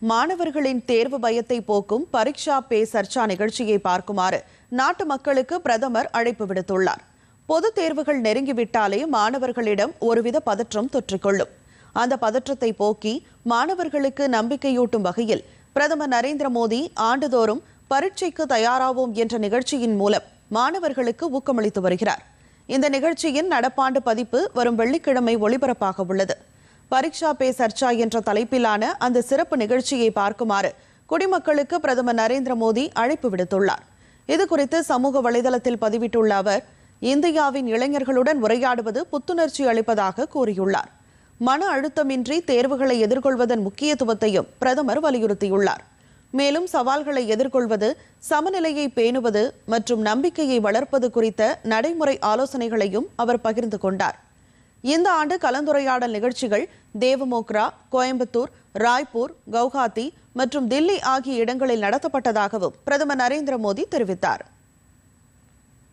மாணவர்களின் தேர்வு பயத்தை போக்கும் பரீட்சா பே சர்ச்சா நிகழ்ச்சியை பார்க்குமாறு நாட்டு மக்களுக்கு பிரதமர் அழைப்பு விடுத்துள்ளார். பொதுத் தேர்வுகள் நெருங்கிவிட்டாலே மாணவர்களிடம் ஒருவித பதற்றம் தொற்றிக்கொள்ளும். அந்த பதற்றத்தை போக்கி மாணவர்களுக்கு நம்பிக்கையூட்டும் வகையில் பிரதமர் நரேந்திர மோடி ஆண்டுதோறும் பரீட்சைக்கு தயாராவோம் என்ற நிகழ்ச்சியின் மூலம் மாணவர்களுக்கு ஊக்கமளித்து வருகிறார். இந்த நிகழ்ச்சியின் நடப்பாண்டு பதிப்பு வரும் வெள்ளிக்கிழமை ஒளிபரப்பாக உள்ளது. பரீட்சா பே சர்ச்சா என்ற தலைப்பிலான அந்த சிறப்பு நிகழ்ச்சியை பார்க்குமாறு குடிமக்களுக்கு பிரதமர் நரேந்திர மோடி அழைப்பு விடுத்துள்ளார். இதுகுறித்து சமூக வலைதளத்தில் பதிவிட்டுள்ள அவர் இந்தியாவின் இளைஞர்களுடன் உரையாடுவது புத்துணர்ச்சி அளிப்பதாக கூறியுள்ளார். மன அழுத்தமின்றி தேர்வுகளை எதிர்கொள்வதன் முக்கியத்துவத்தையும் பிரதமர் வலியுறுத்தியுள்ளார். மேலும் சவால்களை எதிர்கொள்வது சமநிலையை பேணுவது மற்றும் நம்பிக்கையை வளர்ப்பது குறித்த நடைமுறை ஆலோசனைகளையும் அவர் பகிர்ந்து கொண்டார். இந்த ஆண்டு கலந்துரையாடல் நிகழ்ச்சிகள் தேவமோக்ரா கோயம்புத்தூர் ராய்ப்பூர் கவுஹாத்தி மற்றும் தில்லி ஆகிய இடங்களில் நடத்தப்பட்டதாகவும் பிரதமர் நரேந்திர மோடி தெரிவித்தார்.